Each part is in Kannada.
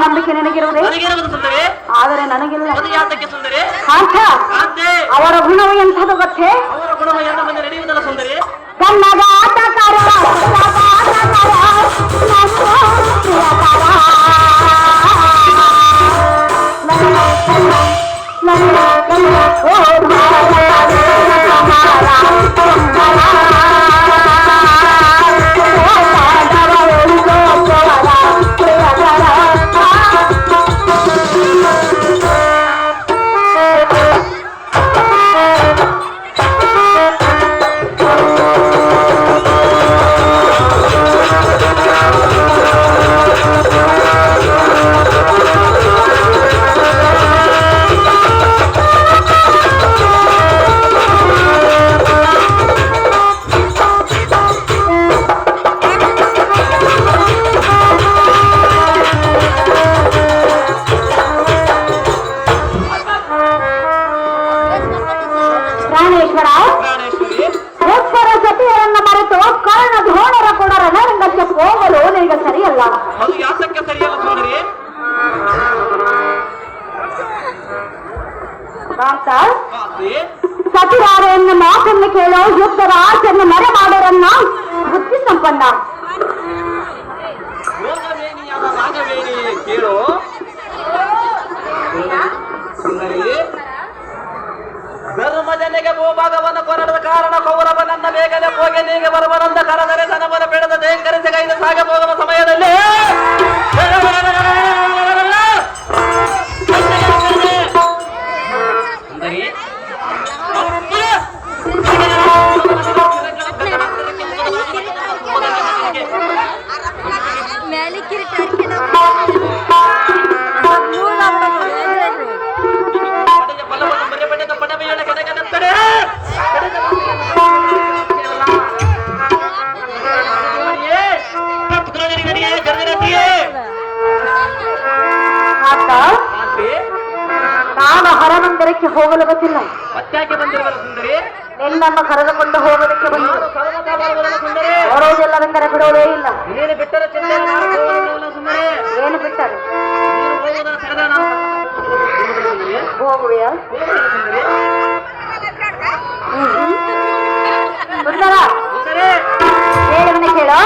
ನಂಬಿಕೆ ನಿನಗಿರುವುದೇ ನನಗಿರುವುದು ಸುಂದರಿ ಆದರೆ ನನಗಿಲ್ಲ ಅದು ಯಾತಕ್ಕೆ ಸುಂದರಿ ಕಾಂತ ಕಾಂತೆ ಅವರ ಗುಣವು ಎಂಥದ್ದು ಗೊತ್ತೇ ಅವರ ಗುಣವ ಎಲ್ಲ ಮುಂದೆ ನಡೆಯುವುದಲ್ಲ ಸುಂದರಿ ಕನ್ನಡ ಆಟಗಾರ ಕನ್ನಡ ಆಟಗಾರ ನನ್ನ ಪ್ರಿಯಕರ. ನನ್ನ ನನ್ನ ನನ್ನ ನನ್ನ ಓ ಭಾರತ ಧರ್ಮಜನಿಗೆ ಭೂಭಾಗವನ್ನ ಕೊರಡದ ಕಾರಣ ಕೌರವನನ್ನ ಬೇಗನೆ ಹೋಗಿ ನೀಗೆ ಬರಬರಂದ ಕರದರೆ ಧನವನ ಬೆಳೆದ ದೇಂಕರಿಸಿ ಕೈದ ಸಾಗಬೋಗುವ ಸಮಯದಲ್ಲಿ ಸುಂದರಿ ಹೋಗಲು ಗೊತ್ತಿಲ್ಲ. ಸುಂದರಿ? ನಿನ್ನನ್ನು ಕರೆದುಕೊಂಡು ಹೋಗೋದಕ್ಕೆ ಬಂದು. ನಾನು ಸರ್ವದಾ ಬರುವುದಲ್ಲ ಸುಂದರಿ. ಬರೋದಿಲ್ಲವೆಂದರೆ ಬಿಡುವುದೇ ಇಲ್ಲ. ನೀನು ಬಿಟ್ಟರೆ ಸುಂದರಿ. ಏನು ಬಿಟ್ಟರೆ? ನೀನು ಹೇಳ ಹೋಗುವೆಯ? ಸುಂದರಿ? ಕೇಳು.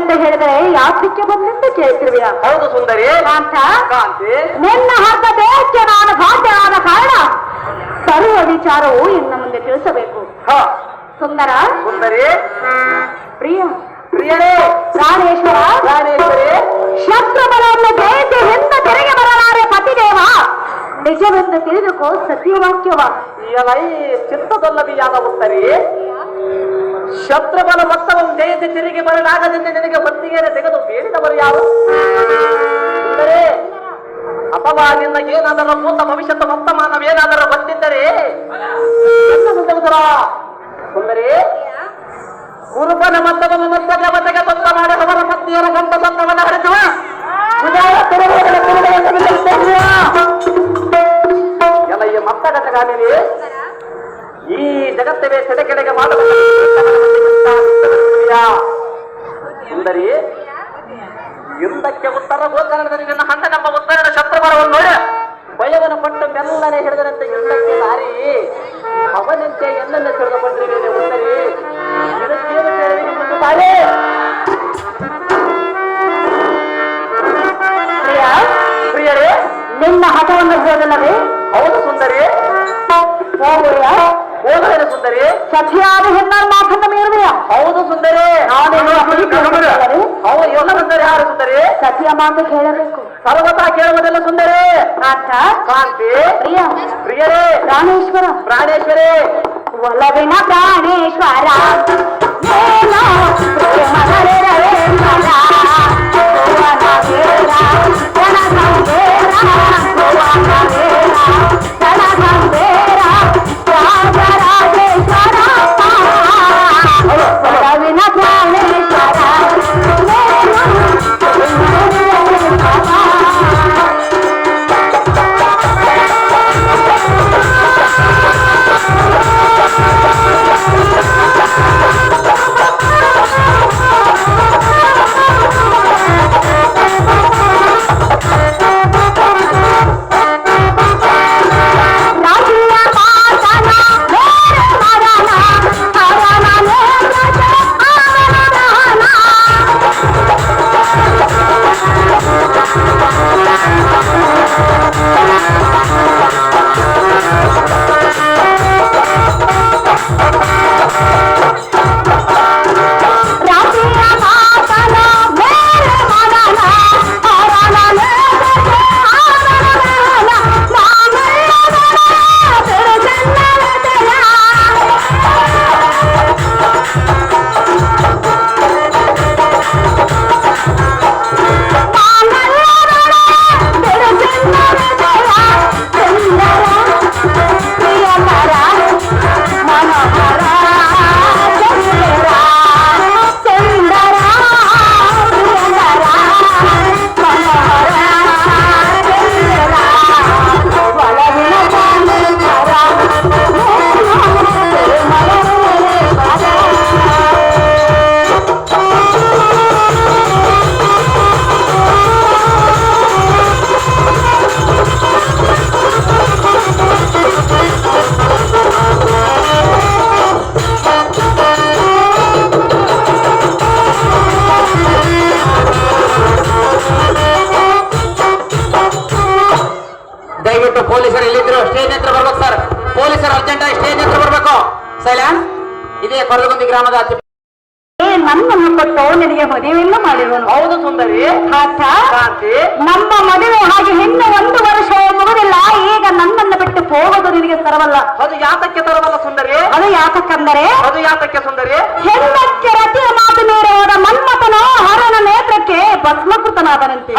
ಯಾತಕ್ಕೆ ಬಂದೆಂದು ಕೇಳ್ತಿರುವಿಯ ಹೌದು ಸುಂದರಿ. ಕಾಂತ ಕಾಂತಿ. ನಿನ್ನ ದೇಹಕ್ಕೆ ನಾನು ಆದ ಕಾರಣ. ಸರ್ವ ವಿಚಾರವು ಇನ್ನ ಮುಂದೆ ತಿಳಿಸಬೇಕು. ಸುಂದರ. ಸುಂದರಿ. ಪ್ರಿಯ. ಪ್ರಿಯರೇ ಪ್ರಾಣೇಶ್ವರ ಪ್ರಾಣೇಶ್ವರಿ ಶತ್ರು ಬಲವನ್ನು ಜಯಿಸಿ ಹಿಂದ ತೆರೆಗೆ ಬರಲಾರೆ ಪತಿದೇವ. ನಿಜವೆಂದು ತಿಳಿದುಕೋ ಸತ್ಯವಾಕ್ಯವ. ಚಿತ್ತದಲ್ಲದಿಯಾದ ಉತ್ತರಿ. ಶತ್ರುಬಲ ಮೊತ್ತವನ್ನು ಜಯಿಸಿ ತಿರುಗಿ ಬರಲಾಗದಿಂದ ನಿನಗೆ ಒತ್ತಿಗೆರೆ ತೆಗೆದು ಹೇಳಿದವರು ಯಾರು ಅಥವಾ ನಿನ್ನ ಏನಾದರೂ ಭೂತ ಭವಿಷ್ಯದ ವರ್ತಮಾನವೇನಾದರೂ ಬಂದಿದ್ದರೆ. ಸುಂದರಿ, ಗುರುಬನ ಮತ್ತವನ್ನು ಮತ್ತೆ ದೇವತೆಗೆ ತೊಂದ ಮಾಡಿ ಅವರ ಪತ್ನಿಯರ ಗಂಡ ಸಂದವನ್ನು ಹರಿಸುವ. ಎಲ್ಲ ಈ ಮತ್ತಗತಗಾಮಿನಿ ಈ ಜಗತ್ತವೇ ಸೆಡೆಕೆಡೆಗೆ ಮಾಡಬೇಕು ಅಂದರೆ ಇಂದಕ್ಕೆ ಉತ್ತರ ಗೋಕರ್ಣದಲ್ಲಿ ಸುಂದರಿ ಸಖಿಯ ಮಾತು ಕೇಳಬೇಕು ಸರ್ವತಾ ಕೇಳುವುದಿಲ್ಲ ಸುಂದರಿ ಕಾಂತ ಕಾಂತಿ ಪ್ರಿಯ ಪ್ರಿಯರೇ ಪ್ರಾಣೇಶ್ವರ ಪ್ರಾಣೇಶ್ವರಿ ಒಲವಿನ ಪ್ರಾಣೇಶ್ವರ ಏನೋ ಪ್ರೇಮದರೆ ರವೇಂದ್ರ. ಭುವನ ವೀರ, ಜನ ಸಂವೇರ, ಭುವನ ವೀರ, ಇದೇ ಕೊರಲಗುಂದಿ ಗ್ರಾಮದ ಅತಿ ನನ್ನನ್ನು ಕೊಟ್ಟು ನಿನಗೆ ಮದುವೆಯಿಂದ ಮಾಡಿದನು. ಹೌದು ಸುಂದರಿ. ಕಾಂತಿ. ನಮ್ಮ ಮದುವೆ ಹಾಗೆ ಇನ್ನು ಒಂದು ವರ್ಷ ಮುಗುದಿಲ್ಲ ಈಗ ನನ್ನನ್ನು ಬಿಟ್ಟು ಹೋಗೋದು ನಿನಗೆ ತರವಲ್ಲ ಅದು ಯಾತಕ್ಕೆ ತರವಲ್ಲ ಸುಂದರಿ? ಅದು ಯಾತಕ್ಕಂದರೆ? ಅದು ಯಾತಕ್ಕೆ ಸುಂದರಿ? ಹೆಣ್ಣಕ್ಕೆ ರತಿಯ ಮಾತು ಮೀರವಾದ ಮನ್ಮಥನ ಹರನ ನೇತ್ರಕ್ಕೆ ಭಸ್ಮಕೃತನಾದನಂತೆ.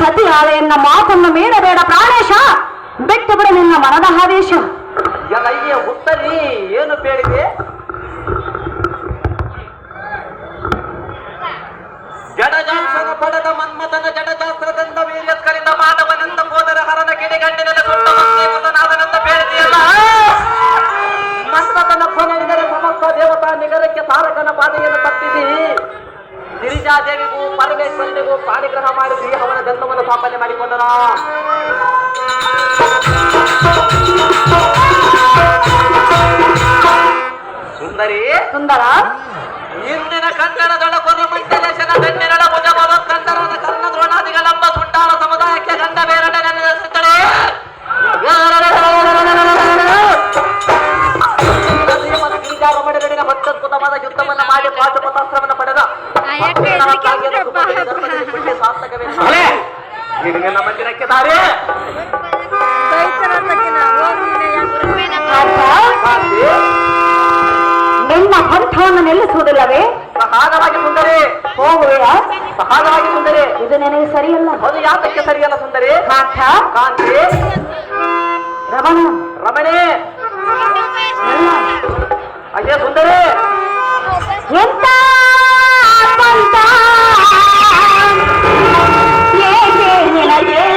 ಸತಿ ಆಲೆಯನ್ನ ಮಾತನ್ನು ಮೀರಬೇಡ ಪ್ರಾಣೇಶ. ಬಿಟ್ಟು ಬಿಡು ನಿನ್ನ ಮನದ ಆದೇಶ ಉತ್ತರಿ ಏನು ಬೇಡಿದೆ ಸಂಪಾದನೆ ಮಾಡಿಕೊಂಡನ ಸುಂದರಿ? ಸುಂದರ? ಇಂದಿನ ಕಂಗಣದೊಳ ಕೊನೆ ಮಂಟದೇಶನ ಬೆನ್ನೆರಳ ಭುಜಭವ ಕಂದರನ ಕರ್ಣ ದ್ರೋಣಾದಿಗಳೆಂಬ ಸುಟ್ಟಾಳ ಸಮುದಾಯಕ್ಕೆ ಗಂಧ ಬೇರಡೆ ನೆನೆಸಿದ್ದಳೆ ಮಡಗಡಿನ ಯುದ್ಧವನ್ನು ಮಾಡಿ ಪಾಠ ಪತಾಸ್ತ್ರವನ್ನು ಪಡೆದ ಸಾರ್ಥಕವೇ ಮಂದಿರಕ್ಕೆ ದಾರಿ ನಿಮ್ಮ ನಿನ್ನ ಪಂಥವನ್ನು ನಿಲ್ಲಿಸುವುದಿಲ್ಲವೇ? ಸಹಾಗವಾಗಿ ಸುಂದರಿ ಹೋಗುವೆಯಾ ಸಹಾಗವಾಗಿ ಸುಂದರಿ. ಇದು ನನಗೆ ಸರಿಯಲ್ಲ. ಅದು ಯಾತಕ್ಕೆ ಸರಿಯಲ್ಲ ಸುಂದರಿ? ಪಾರ್ಥ ಕಾಂತಿ? ರಮಣ? ರಮಣಿ? ಅಯ್ಯ ಸುಂದರಿ. ಎಂತ ಮಾಡಿದೆ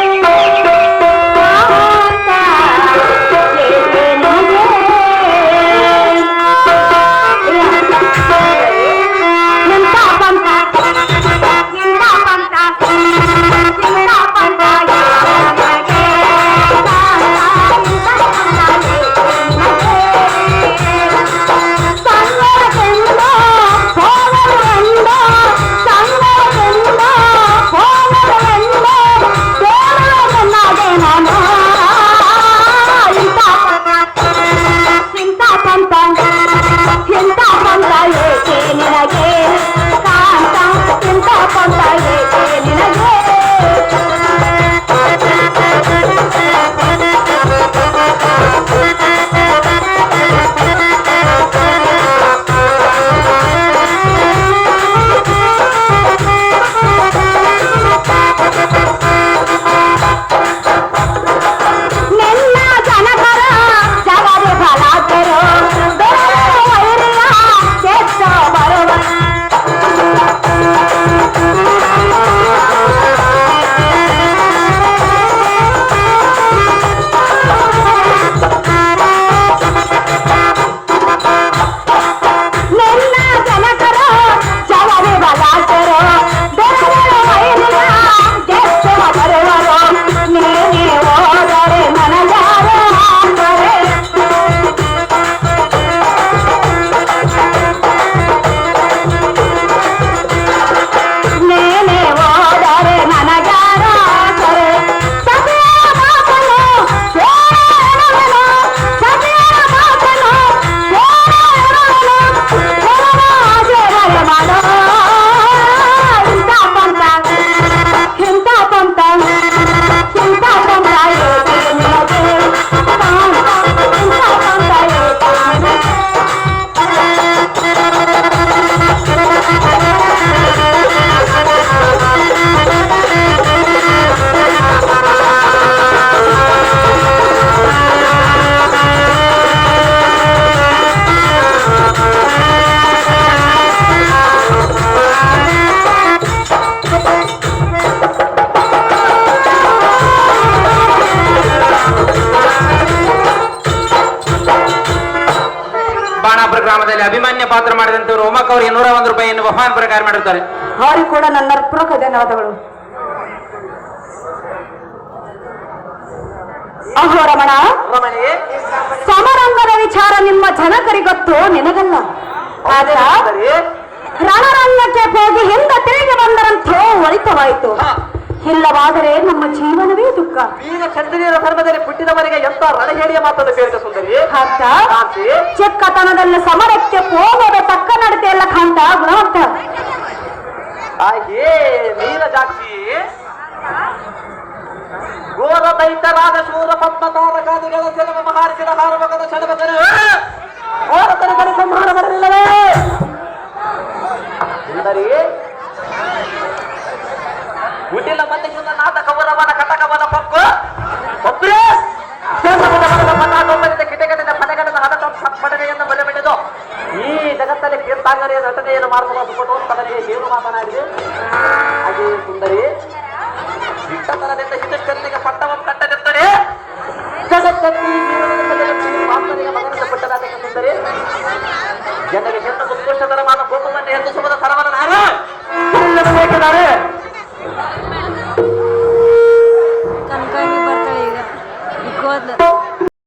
ಬಾಣಾಪುರ ಗ್ರಾಮದಲ್ಲಿ ಅಭಿಮಾನ್ಯ ಪಾತ್ರ ಮಾಡಿದಂತೆ ಒಮ್ಮಕ್ ಅವರಿಗೆ ನೂರ ಒಂದು ರೂಪಾಯಿಯನ್ನು ಬಹುಮಾನ ಪ್ರಕಾರ ಮಾಡಿರ್ತಾರೆ. ಅವರಿಗೆ ಕೂಡ ನನ್ನ ಪೂರ್ವಕ ಧನ್ಯವಾದಗಳು. ಅಹೋ ರಮಣ. ಸಮರಂಗದ ವಿಚಾರ ನಿಮ್ಮ ಜನಕರಿಗೊತ್ತು ನಿನಗಲ್ಲ. ಆದ್ರ ರಣರಂಗಕ್ಕೆ ಹೋಗಿ ಹಿಂದೆ ತಿರುಗಿ ಬಂದರಂತೂ ಒಳಿತವಾಯಿತು. ಇಲ್ಲವಾದರೆ ನಮ್ಮ ಜೀವನವೇ ದುಃಖ. ಈಗ ಚಂದ್ರಿಯರ ಧರ್ಮದಲ್ಲಿ ಪುಟ್ಟಿದವರಿಗೆ ಎಂತ ರಣಹೇಳಿಯ ಮಾತನ್ನು ಕೇಳಿದ ಸುಂದರಿ? ಕಾಂತ ಕಾಂತಿ? ಚಿಕ್ಕತನದಲ್ಲಿ ಸಮರಕ್ಕೆ ಹೋಗದ ತಕ್ಕ ನಡತೆಯಲ್ಲ ಕಾಂತ ಗುಣವಂತ. ಹಾಗೆ ನೀಲ ಜಾಕ್ಷಿ. ಘೋರ ದೈತ್ಯರಾದ ಶೂರ ಪದ್ಮ ತಾರಕಾದಿಗಳ ಜಲಮ ಮಹಾರಿಸಿದ ಹಾರಮಗದ ಷಡಬದರು ಘೋರ ತನಕನ ಸಂಹಾರ ಬರಲಿಲ್ಲವೇ ಸುಂದರಿ ಹುಟ್ಟಿಲ್ಲ ಮಂದಿಸಿದ ನಾದ ಕವರವನ ಕಟಕವನ ಪಕ್ಕು